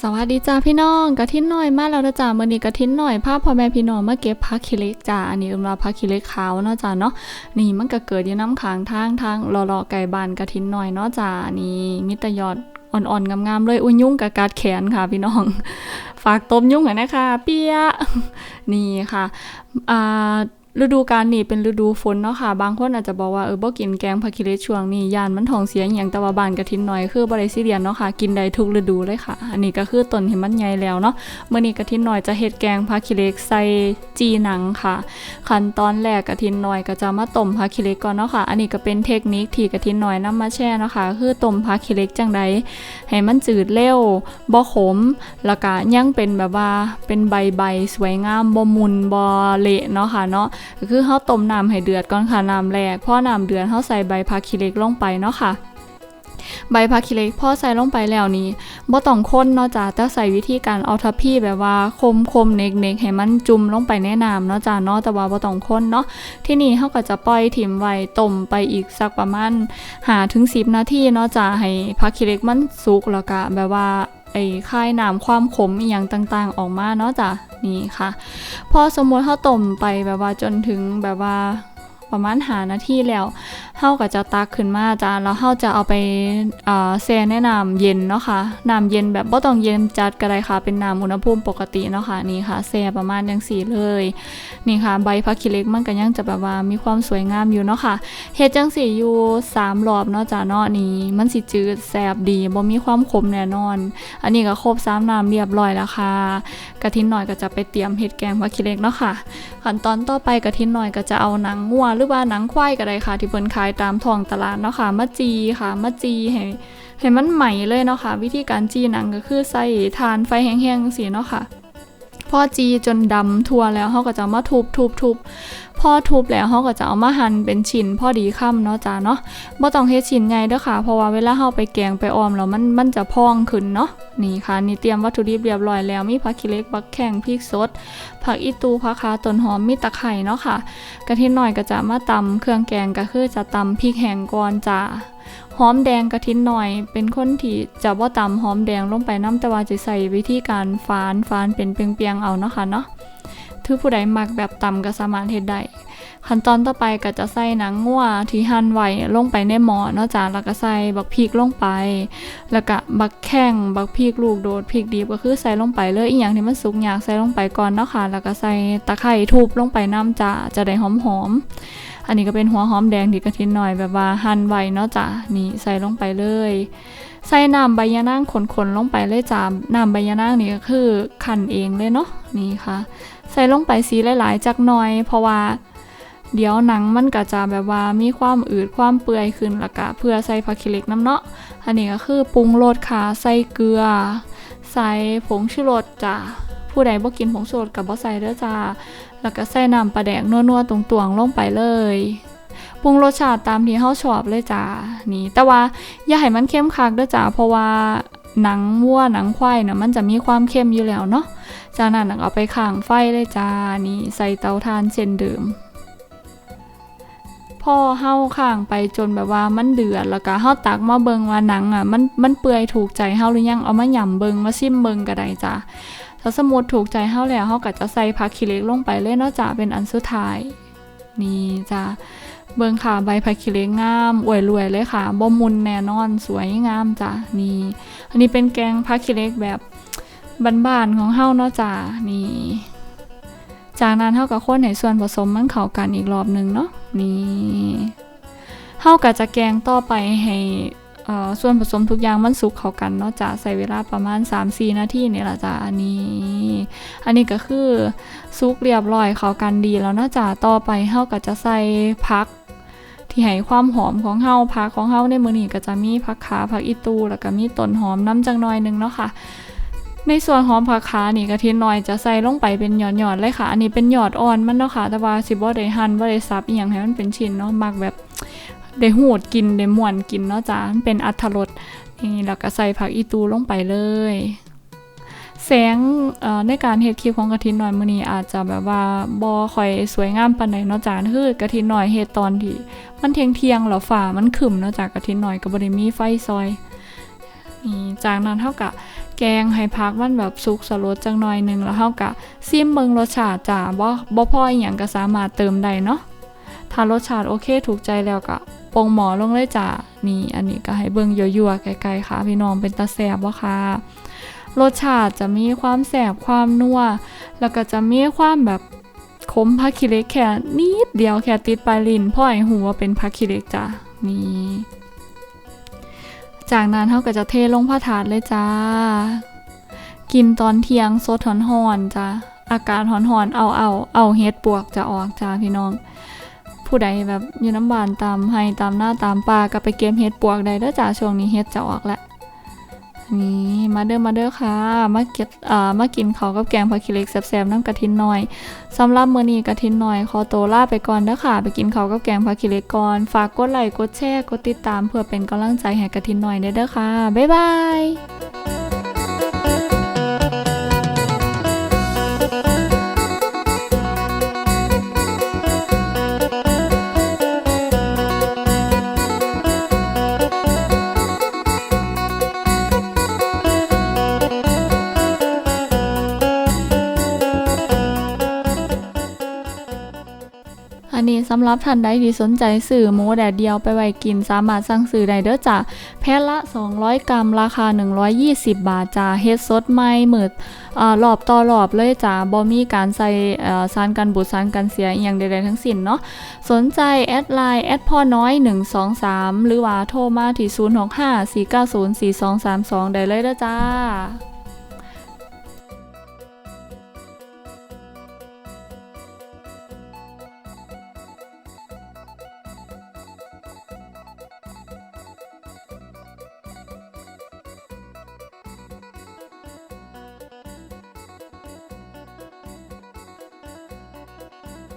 สวัสดีจ้าพี่น้องกะทินหน่อยมาแล้วนะจ้ามื้อนี้กะทินหน่อยภาพพ่อแม่พี่น้องมาเก็บผักขี้เล็กจ้าอันนี้เอิ้นว่าผักขี้เล็กขาวเนาะจ้าเนาะนี่มันก็เกิดอยู่น้ำค้างทางทางเลาะๆไก่บ้านกะทินหน่อยเนาะจ้านี่มีแต่ยอดอ่อนๆงามๆเลยอุ้ยยุ่งกับกัดแขนค่ะพี่น้อง ฝากต้มยุ่งหน่อยนะคะ เปียะนี่ค่ะอ่า ฤดูกาลนี่เป็นฤดูฝนเนาะค่ะ บางคนอาจจะบอกว่าเออบ่กินแกงผักขี้เลช่วงนี้ยานมันท้องเสียอย่างแต่ว่าบานกะทินน้อยคือบ่ได้ซีเรียสเนาะค่ะ กินได้ทุกฤดูเลยค่ะ อันนี้ก็คือต้นที่มันใหญ่แล้วเนาะเมื้อนี้กะทินน้อยจะเฮ็ดแกงผักขี้เล็กใส่จีหนังค่ะ ขั้นตอนแรกกะทินน้อยก็จะมาต้มผักขี้เล็กก่อนเนาะค่ะ อันนี้ก็เป็นเทคนิคที่กะทินน้อยนำมาแชร์เนาะค่ะ คือต้มผักขี้เล็กจังใดให้มันจืดเร็วบ่ขม แล้วก็ยังเป็นแบบว่าเป็นใบใบสวยงามบ่มุนบ่เละเนาะค่ะเนาะก็คือเฮาต้มน้ำให้เดือดก่อนค่ะน้ำแรกพอน้ำเดือดเฮาใส่ใบผักขี้เหล็กลงไปเนาะค่ะใบผักขี้เหล็กพ่อใส่ลงไปแล้วนี้บ่ต้องคนเนาะจ้ะแต่ใส่วิธีการเอาทัพพี่แบบว่าคมคมๆเน็กให้มันจุ่มลงไปในน้ำเนาะจ้ะเนาะแต่ว่าบ่ต้องคนเนาะที่นี่เฮาก็จะปล่อยถิ่มไว้ต้มไปอีกสักประมาณ5ถึง10นาทีเนาะจ้ะให้ผักขี้เหล็กมันสุกแล้วก็แบบว่า ไอ้ค่ายน้ำความขมอีหยังต่างๆ ออกมาเนาะจ้ะนี่ค่ะ พอสมมติเขาต้มไปแบบว่าจนถึงแบบว่าประมาณหานาทีแล้ว เฮาก็จะตักขึ้นมาจ้าแล้วเฮาจะเอาไปอ่าแช่ในน้ำเย็นเนาะค่ะน้ำเย็นแบบบ่ต้องเย็นจัดก็ได้ค่ะ เป็นน้ำอุณหภูมิปกติเนาะค่ะนี่ค่ะแช่ประมาณจังสี่เลย นี่ค่ะ ใบผักขี้เล็กมันก็ยังจะแบบว่ามีความสวยงามอยู่เนาะค่ะเฮ็ดจังสี่อยู่สามรอบเนาะจ้าเนาะนี่มันสิจืดแซ่บดีบ่มีความขมแน่นอน อันนี้ก็ครบสามน้ำเรียบร้อยแล้วค่ะกะทินหน่อยก็จะไปเตรียมเห็ดแกงผักขี้เล็กเนาะค่ะขั้นตอนต่อไปกะทินหน่อยก็จะเอาหนังงัวหรือว่าหนังควายก็ได้ค่ะ ที่เพิ่นขายตามท้องตลาดเนาะค่ะมาจีค่ะมาจีให้ให้มันใหม่เลยเนาะค่ะวิธีการจีหนังก็คือใส่ทานไฟแห้งๆสีเนาะค่ะ พอจีจนดำทั่วแล้วเขาก็จะมาทุบทุบทุบพอทุบแล้วเขาก็จะเอามาหั่นเป็นชิ้นพอดีค่ำเนาะจ้าเนาะบ่ต้องเฮ็ดชิ้นใหญ่เด้อค่ะ เพราะว่าเวลาเฮาไปแกงไปออมแล้วมันมันจะพองขึ้นเนาะนี่ค่ะ นี่เตรียมวัตถุดิบเรียบร้อยแล้วมีผักขี้เล็กบักแข้งพริกสด ผักอีตูผักขาต้นหอมมีตะไคร่เนาะค่ะกะทิหน่อยก็จะมาตำเครื่องแกงก็คือจะตำพริกแห้งก่อนจ้า หอมแดงกระทิหน่อย เป็นคนที่จะว่าตำหอมแดงลงไปน้ำแต่ว่าจะใส่วิธีการฝานฝานเป็นเปียงๆเอาเนาะค่ะเนาะถือผู้ใดมักแบบตำก็สามารถเฮ็ดได้ขั้นตอนต่อไปก็จะใส่หนังงัวที่หั่นไว้ลงไปในหม้อเนาะจ้าแล้วก็ใส่บักพริกลงไป แล้วก็บักแข้งบักพริกลูกโดดพริกดิบก็คือใส่ลงไปเลยอีกอย่างที่มันสุกอยากใส่ลงไปก่อนเนาะค่ะแล้วก็ใส่ตะไคร้ทุบลงไปน้ำจ้าจะได้หอมๆ อันนี้ก็เป็นหัวหอมแดงที่กระทินหน่อยแบบว่าหั่นไว้เนาะจ้านี่ใส่ลงไปเลย ใส่น้ำใบยะนางขนๆลงไปเลยจ้าน้ำใบยะนางนี่ก็คือขั่นเองเลยเนาะนี่ค่ะ ใส่ลงไปสีหลายๆจักหน่อย เพราะว่าเดี๋ยวหนังมันก็จะแบบว่ามีความอืดความเปื่อยขึ้นล้วก็เพื่อใส่ผักขี้เหล็กน้ำเนาะอันนี้ก็คือปรุงรสค่ะใส่เกลือ ใส่ผงชูรสจ้ะ ผู้ใดบ่กินผงชูรสกับบ่ใส่เด้อจ้า แล้วก็ใส่น้ำปลาแดกนัวๆตรงๆลงไปเลยปรุงรสชาติตามที่เฮาชอบเลยจ้านี่ แต่ว่าอย่าให้มันเข้มคักเด้อจ้าเพราะว่าหนังวัวหนังควายน่ะมันจะมีความเข้มอยู่แล้วเนาะจากนั้นเอาไปข้างไฟเลยจ้านี่ใส่เตาถ่านเช่นเดิมพอเฮาข้างไปจนแบบว่ามันเดือดแล้วก็เฮาตักมาเบิงว่าหนังอะมันมันเปื่อยถูกใจเฮาหรือยังเอามาหย่ำเบิงมาซิมเบิงก็ได้จ้ะ ถ้าสมมติถูกใจเฮาแล้วเฮาก็จะใส่ผักขี้เหล็กลงไปเลยเนาะจ้ะเป็นอันสุดท้าย นี่จ้ะเบิงค่ะใบผักขี้เหล็กงามอวยรวยเลยค่ะบ่มุนแน่นอนสวยงามจ้ะนี่ อันนี้เป็นแกงผักขี้เหล็กแบบบ้านๆของเฮาเนาะจ้ะนี่ จากนั้นเฮากับคนให้ส่วนผสมมันเข้ากันอีกรอบหนึงเนาะนี่เฮาก็จะแกงต่อไปให้ ส่วนผสมทุกอย่างมันสุกเข้ากันเนาะจ้ะใส่เวลาประมาณ 3-4 นาทีนี่ละจ้ะอันนี้ อันนี้ก็คือสุกเรียบร้อยเข้ากันดีแล้วเนาะจ้ะต่อไปเฮาก็จะใส่ผักที่ให้ความหอมของเฮาผักของเฮาในมื้อนี้ก็จะมีผักขาผักอีตูแล้วก็มีต้นหอมน้ำจังหน่อยหนึงเนาะค่ะในส่วนของผักขานี่กะทิน้อยจะใส่ลงไปเป็นหยอดๆเลยค่ะ อันนี้เป็นหยอดอ่อนมันเนาะค่ะ แต่ว่าสิบ่ได้หั่นบ่ได้สับอีหยังให้มันเป็นชิ้นเนาะมักแบบ ได้หูดกินได้ม่วนกินเนาะจ้ามันเป็นอัตรสนี่แล้วก็ใส่ผักอีตูลงไปเลย แสงในการเฮ็ดคลิปของกะทิน้อยมื้อนี้อาจจะแบบว่าบ่ค่อยสวยงามปานใดเนาะจ้าคือกะทิน้อยเฮ็ดตอนที่มันเที่ยงๆแล้วฟ้ามันครึ้มเนาะจ้ากะทิน้อยก็บ่ได้มีไฟซอยนี่จากนั้นเท่ากับแกงให้พักมันแบบสุกสลดจังหน่อยหนึงแล้วเฮาก็ซิมเบิงรสชาติจ้าบ่บ่พออีหยังก็สามารถเติมได้เนาะถ้ารสชาติโอเคถูกใจแล้วก็ ปรุงหมอลงเลยจ้านี่อันนี้ก็ให้เบิ่งยั่วๆไกลๆค่ะ พี่น้องเป็นตาแซ่บบ่ค่ะรสชาติจะมีความแสบความนัวแล้วก็จะมีความแบบขมผักขี้เล็กแค่นิดเดียวแค่ติดปลายลิ้นพ่อให้หูว่าเป็นผักขี้เล็กจ้ะนี่จากนั้นเขาก็จะเทลงผ้าถาดเลยจ้า กินตอนเที่ยงสดหอนๆจ้ะอากาศหอนๆเอาเอาเอาเฮ็ดปวกจะออกจ้าพี่น้อง ผู้ใดแบบอยู่น้ำบานตามให้ตามหน้าตามปาก็ไปเก็บเฮ็ดปวกได้เด้อจ้าช่วงนี้เฮ็ดจะออกแล้วนี่มาเด้อมาเด้อค่ะมาเก็บอ่ามากินเขาวกับแกงผักขี้เหล็กแซ่บๆน้ำกระทินหน่อยสำหรับมื้อนี้กระทินหน่อยขอตัวลาไปก่อนเด้อค่ะ ไปกินเขาวกับแกงผักขี้เหล็กก่อนฝากกดไลค์กดแชร์กดติดตามเพื่อเป็นกำลังใจให้กระทินหน่อยเด้อเด้อค่ะบ๊ายบาย นี้สำหรับท่านใดที่สนใจสื่อหมูแดดเดียวไปไว้กินสามารถสั่งซื้อได้เด้อจ้ะแพ็คละ 200 กรัมราคา 120 บาทจ้าเฮ็ดสดใหม่หมืดอ่ารอบต่อรอบเลยจ้าบ่มีการใส่สารกันบูดสารกันเสียอย่างใดๆทั้งสิ้นเนาะสนใจแอดไลน์แอดพ่อน้อย 123 หรือว่าโทรมาที่ 065 490 4232 ได้เลยเด้อจ้า